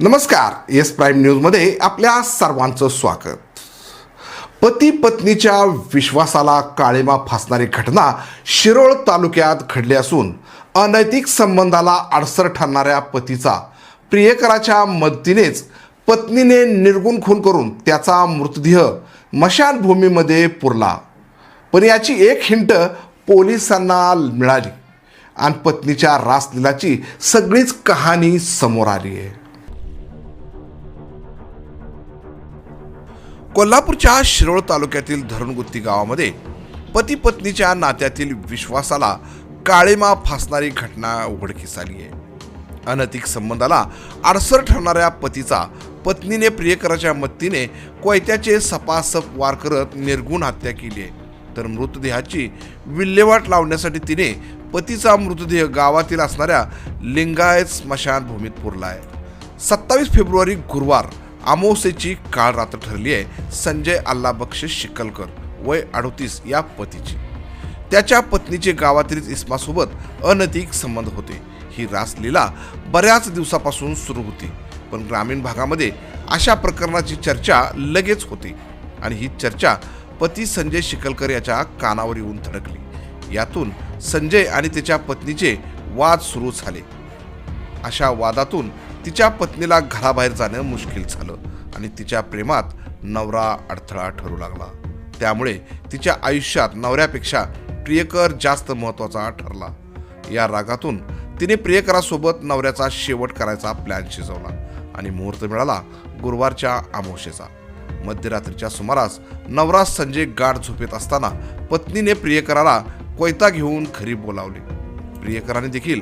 नमस्कार yes prime न्यूजमध्ये आपल्या सर्वांचं स्वागत. पती पत्नीच्या विश्वासाला काळीमा फासणारी घटना शिरोळ तालुक्यात घडली असून अनैतिक संबंधाला अडसर ठरणाऱ्या पतीचा प्रियकराच्या मदतीनेच पत्नीने निर्गुण खून करून त्याचा मृतदेह मशानभूमीमध्ये पुरला. पण याची एक हिंट पोलिसांना मिळाली आणि पत्नीच्या रासलीलाची सगळीच कहाणी समोर आली आहे. कोल्हापूरच्या शिरोळ तालुक्यातील धरणगुत्ती गावामध्ये पती पत्नीच्या नात्यातील विश्वासाला काळेमा फासणारी घटना उघडकीस आली आहे. अनैतिक संबंधाला आडसर ठरणाऱ्या पतीचा पत्नीने प्रियकराच्या मदतीने कोयत्याचे सपासप वार करत निर्गुण हत्या केली आहे. तर मृतदेहाची विल्हेवाट लावण्यासाठी तिने पतीचा मृतदेह गावातील असणाऱ्या लिंगायत स्मशानभूमीत पुरला आहे. सत्तावीस फेब्रुवारी गुरुवार अमावस्येची काळ रात्र ठरली आहे. संजय अल्ला बक्षीस शिकलकर वय अडोतीस या पतीची. त्याच्या पत्नीचे गावातील इस्मासोबत अनैतिक संबंध होते. ही रासलीला बऱ्याच दिवसापासून सुरू होती पण ग्रामीण भागामध्ये अशा प्रकरणाची चर्चा लगेच होती आणि ही चर्चा पती संजय शिकलकर याच्या कानावर येऊन थडकली यातून संजय आणि त्याच्या पत्नीचे वाद सुरू झाले. अशा वादातून तिच्या पत्नीला घराबाहेर जाणं मुश्किल झालं आणि तिच्या प्रेमात नवरा अडथळा ठरू लागला. त्यामुळे तिच्या आयुष्यात नवऱ्यापेक्षा प्रियकर जास्त महत्त्वाचा ठरला. या रागातून तिने प्रियकरासोबत नवऱ्याचा शेवट करायचा प्लॅन शिजवला आणि मुहूर्त मिळाला गुरुवारच्या आमोशेचा मध्यरात्रीच्या सुमारास नवरा संजय गाढ झोपेत असताना पत्नीने प्रियकराला कोयता घेऊन घरी बोलावले. प्रियकराने देखील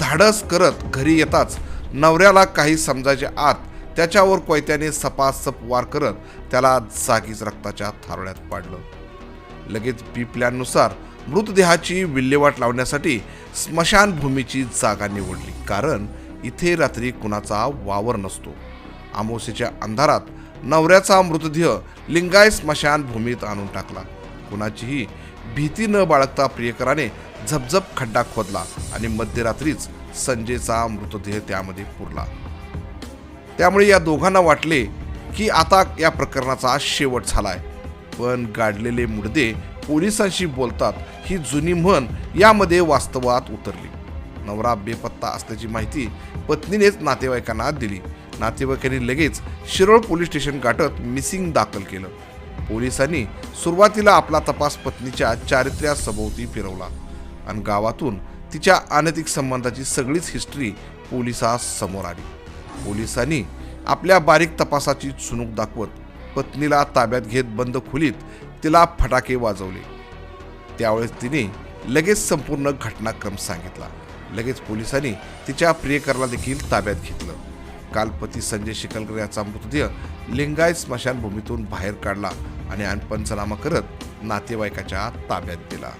धाडस करत घरी येताच नवऱ्याला काही समजायच्या आत त्याच्यावर कोयत्याने सपासप वार करत त्याला जागीच रक्ताच्या थारोळ्यात पाडलं. लगेच बी प्लॅननुसार मृतदेहाची विल्हेवाट लावण्यासाठी स्मशानभूमीची जागा निवडली. कारण इथे रात्री कुणाचा वावर नसतो. आमोसेच्या अंधारात नवऱ्याचा मृतदेह लिंगाय स्मशानभूमीत आणून टाकला. कुणाचीही भीती न बाळगता प्रियकराने झपझप खड्डा खोदला आणि मध्यरात्रीच संजयचा मृतदेह त्यामध्ये पुरला. त्यामुळे या दोघांना वाटले की आता या प्रकरणाचा शेवट झालाय. पण गाडलेले मुडदे पोलिसांशी बोलतात ही जुनी म्हण यामध्ये वास्तवात उतरली. नवरा बेपत्ता असल्याची माहिती पत्नीनेच नातेवाईकांना दिली. नातेवाईकांनी लगेच शिरोळ पोलीस स्टेशन गाठत मिसिंग दाखल केलं. पोलिसांनी सुरुवातीला आपला तपास पत्नीच्या चारित्र्या सभोवती फिरवला आणि गावातून तिच्या अनैतिक संबंधाची सगळीच हिस्ट्री पोलिसासमोर आली. पोलिसांनी आपल्या बारीक तपासाची चुणूक दाखवत पत्नीला ताब्यात घेत बंद खोलीत तिला फटाके वाजवले. त्यावेळेस तिने लगेच संपूर्ण घटनाक्रम सांगितला. लगेच पोलिसांनी तिच्या प्रियकराला देखील ताब्यात घेतलं. काल पती संजय शिकलकर याचा मृतदेह लिंगायत स्मशानभूमीतून बाहेर काढला आणि पंचनामा करत नातेवाईकाच्या ताब्यात दिला.